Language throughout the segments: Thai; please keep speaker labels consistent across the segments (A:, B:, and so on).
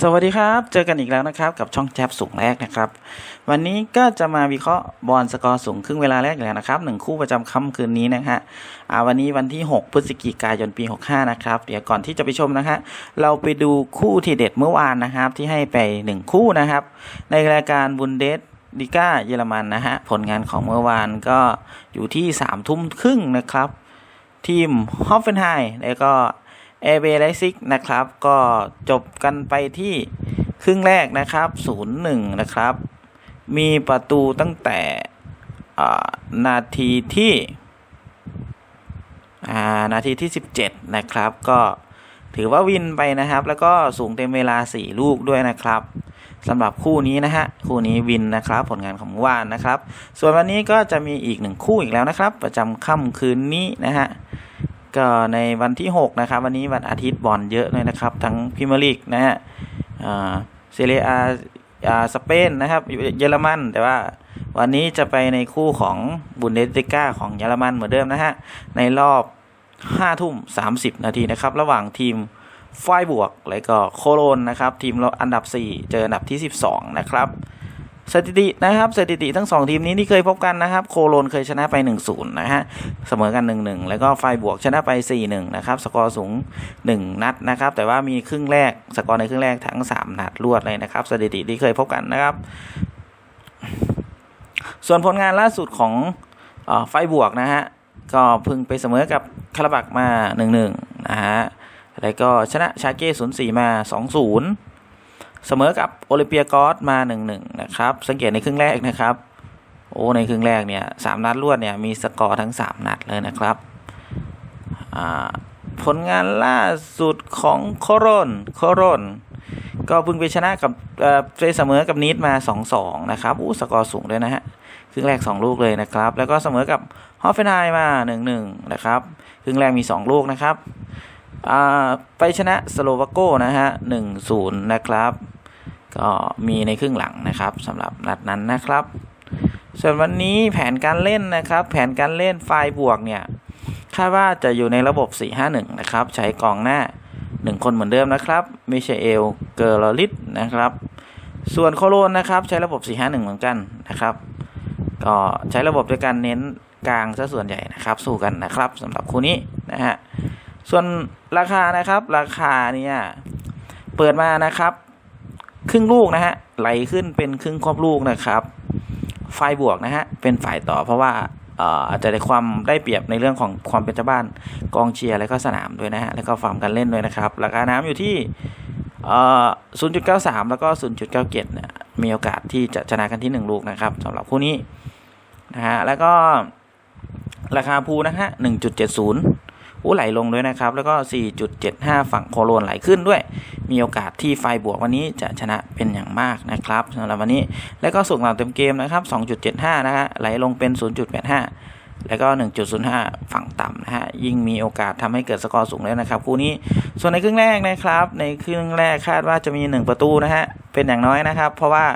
A: สวัสดีครับ เจอกันอีกแล้วนะครับ กับช่องแจ๊บสูงแรกนะครับ วันนี้ก็จะมาวิเคราะห์บอลสกอร์สูงครึ่งเวลาแรกแล้วนะครับหนึ่งคู่ประจำค่ำคืนนี้นะฮะอ่าวันนี้วันที่ 6 พฤศจิกายนปี 65 นะครับ เดี๋ยวก่อนที่จะไปชมนะฮะเราไปดูคู่ที่เด็ดเมื่อวานนะครับ ที่ให้ไป 1 คู่นะครับ ในรายการบุนเดสลิก้าเยอรมันนะฮะผลงานของเมื่อวานก็อยู่ที่3ทุ่มครึ่งนะครับทีมฮอฟเฟนไฮแล้วก็ เอเบไลซิกนะครับ ก็จบกันไปที่ครึ่งแรกนะครับ 0-1 นะครับ มีประตูตั้งแต่นาทีที่นาทีที่ 17 นะครับ ก็ถือว่าวินไปนะครับ แล้วก็สูงเต็มเวลา 4 ลูกด้วยนะครับสำหรับคู่นี้นะฮะ คู่นี้วินนะครับ ผลงานของเมื่านนะครับ ส่วนวันนี้ก็จะมีอีกหนึ่งคู่อีกแล้วนะครับ ประจำค่ำคืนนี้นะฮะ ก็ในวันที่ 6 นะครับ วันนี้วันอาทิตย์บอลเยอะเลยนะครับ ทั้งพิมยร์ลีกนะฮะเซเรียอาสเปนนะครับเยอรมัน แต่ว่าวันนี้จะไปในคู่ของบุนเดสลิก้าของเยอรมันเหมือนเดิมนะฮะ ในรอบ5ทุ่ม 30 นาทีนะครับ ระหว่างทีมไฟบวก แล้วก็โคโลนนะครับ ทีมเราอันดับ 4 เจออันดับที่ 12 นะครับ สถิตินะครับสถิติทั้งสองทีมนี้ที่เคยพบกันนะครับ โคโลนเคยชนะไป 1-0 นะฮะเสมอกัน 1-1 แล้วก็ไฟบวกชนะไป 4-1 นะครับ สกอร์สูง 1 นัดนะครับ แต่ว่ามีครึ่งแรก สกอร์ในครึ่งแรกทั้ง 3 นัดรวดเลยนะครับ สถิติที่เคยพบกันนะครับ ส่วนผลงานล่าสุดของออไฟบวกนะฮะก็พึ่งไปเสมอกับคาราบักมา 1-1 นะฮะแล้วก็ชนะชาเก้04มา 2-0 เสมอกับโอลิมเปียกอสมา 1-1 นะครับ สังเกตในครึ่งแรกนะครับ โอ้ในครึ่งแรกเนี่ยสามนัดรวดเนี่ยมีสกอร์ทั้ง 3 นัดเลยนะครับ ผลงานล่าสุดของโคโรนโคโรนก็เพิ่งไปชนะกับเอ่อไปเสมอกับนีดมา 2-2 นะครับอู้สกอร์สูงด้วยนะฮะครึ่งแรก 2 ลูกเลยนะครับ แล้วก็เสมอกับฮอฟเฟนไฮมา 1-1 นะครับ ครึ่งแรกมี 2 ลูกนะครับ ไปชนะสโลวาโกนะฮะ 1-0 นะครับ ก็มีในครึ่งหลังนะครับสำหรับนัดนั้นนะครับ ส่วนวันนี้แผนการเล่นนะครับ แผนการเล่นไฟบวกเนี่ยคาดว่าจะอยู่ในระบบ 4-5-1 นะครับ ใช้กองหน้า 1 คนเหมือนเดิมนะครับมิเชเอลเกอร์ลลิตนะครับ ส่วนโคโลนนะครับ ใช้ระบบ 4-5-1 เหมือนกันนะครับ ก็ใช้ระบบด้วยการเน้นกลางซะส่วนใหญ่นะครับ สู้กันนะครับสำหรับคู่นี้นะฮะส่วนราคานะครับราคาเนี่ยเปิดมานะครับ ครึ่งลูกนะฮะไหลขึ้นเป็นครึ่งครอบลูกนะครับไฟบวกนะฮะเป็นฝ่ายต่อเพราะว่าอาจจะได้ความได้เปรียบในเรื่องของความเป็นเจ้าบ้านกองเชียร์แล้วก็สนามด้วยนะฮะแล้วก็ฟาร์มการเล่นด้วยนะครับ ราคาน้ำอยู่ที่เอ่อ0.93 แล้วก็ 0.97เนี่ยมีโอกาสที่จะชนะกันที่ 1 ลูกนะครับสำหรับคู่นี้นะฮะแล้วก็ราคาพูนะฮะ 1.70 อู้ไหลลงด้วยนะครับ แล้วก็ 4.75 ฝั่งโคโลนไหลขึ้นด้วย มีโอกาสที่ไฟบวกวันนี้จะชนะเป็นอย่างมากนะครับสำหรับวันนี้ แล้วก็สูงหลังเต็มเกมนะครับ 2.75 นะฮะไหลลงเป็น 0.85 แล้วก็ 1.05 ฝั่งต่ำนะฮะ ยิ่งมีโอกาสทำให้เกิดสกอร์สูงเลยนะครับ คู่นี้ ส่วนในครึ่งแรกนะครับ ในครึ่งแรกคาดว่าจะมี 1 ประตูนะฮะ เป็นอย่างน้อยนะครับ เพราะว่า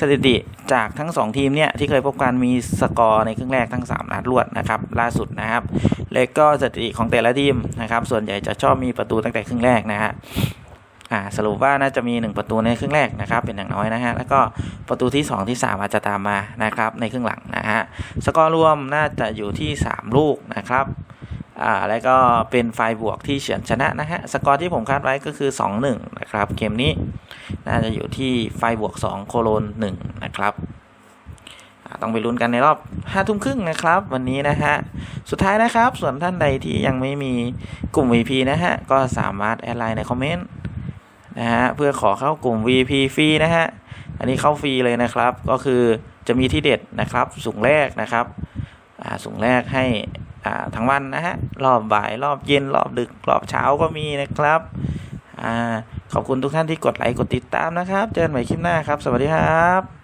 A: สถิติจากทั้ง 2 ทีมเนี่ยที่เคยพบกันมีสกอร์ในครึ่งแรกทั้ง 3 นัดรวดนะครับ ล่าสุดนะครับ แล้วก็สถิติของแต่ละทีมนะครับ ส่วนใหญ่จะชอบมีประตูตั้งแต่ครึ่งแรกนะฮะ อ่าสรุปว่าน่าจะมี 1 ประตูในครึ่งแรกนะครับเป็นอย่างน้อยนะฮะแล้วก็ประตูที่ 2 ที่ 3 อาจจะตามมานะครับในครึ่งหลังนะฮะสกอร์รวมน่าจะอยู่ที่ 3 ลูกนะครับอ่าแล้วก็เป็นไฟบวกที่เฉือนชนะนะฮะสกอร์ที่ผมคาดไว้ก็คือ 2-1นะครับเกมนี้น่าจะอยู่ที่ไฟบวก 2 โคโลน1นะครับต้องไปลุ้นกันในรอบ5ทุ่มครึ่งนะครับ วันนี้นะฮะ สุดท้ายนะครับ ส่วนท่านใดที่ยังไม่มีกลุ่ม VP นะฮะ ก็สามารถแอดไลน์ในคอมเมนต์ นะฮะเพื่อขอเข้ากลุ่ม VP ฟรีนะฮะอันนี้เข้าฟรีเลยนะครับ ก็คือจะมีที่เด็ดนะครับสูงแรกนะครับอ่าสูงแรกให้อ่าทั้งวันนะฮะรอบบ่ายรอบเย็นรอบดึกรอบเช้าก็มีนะครับอ่าขอบคุณทุกท่านที่กดไลค์กดติดตามนะครับ เจอกันใหม่คลิปหน้าครับ สวัสดีครับ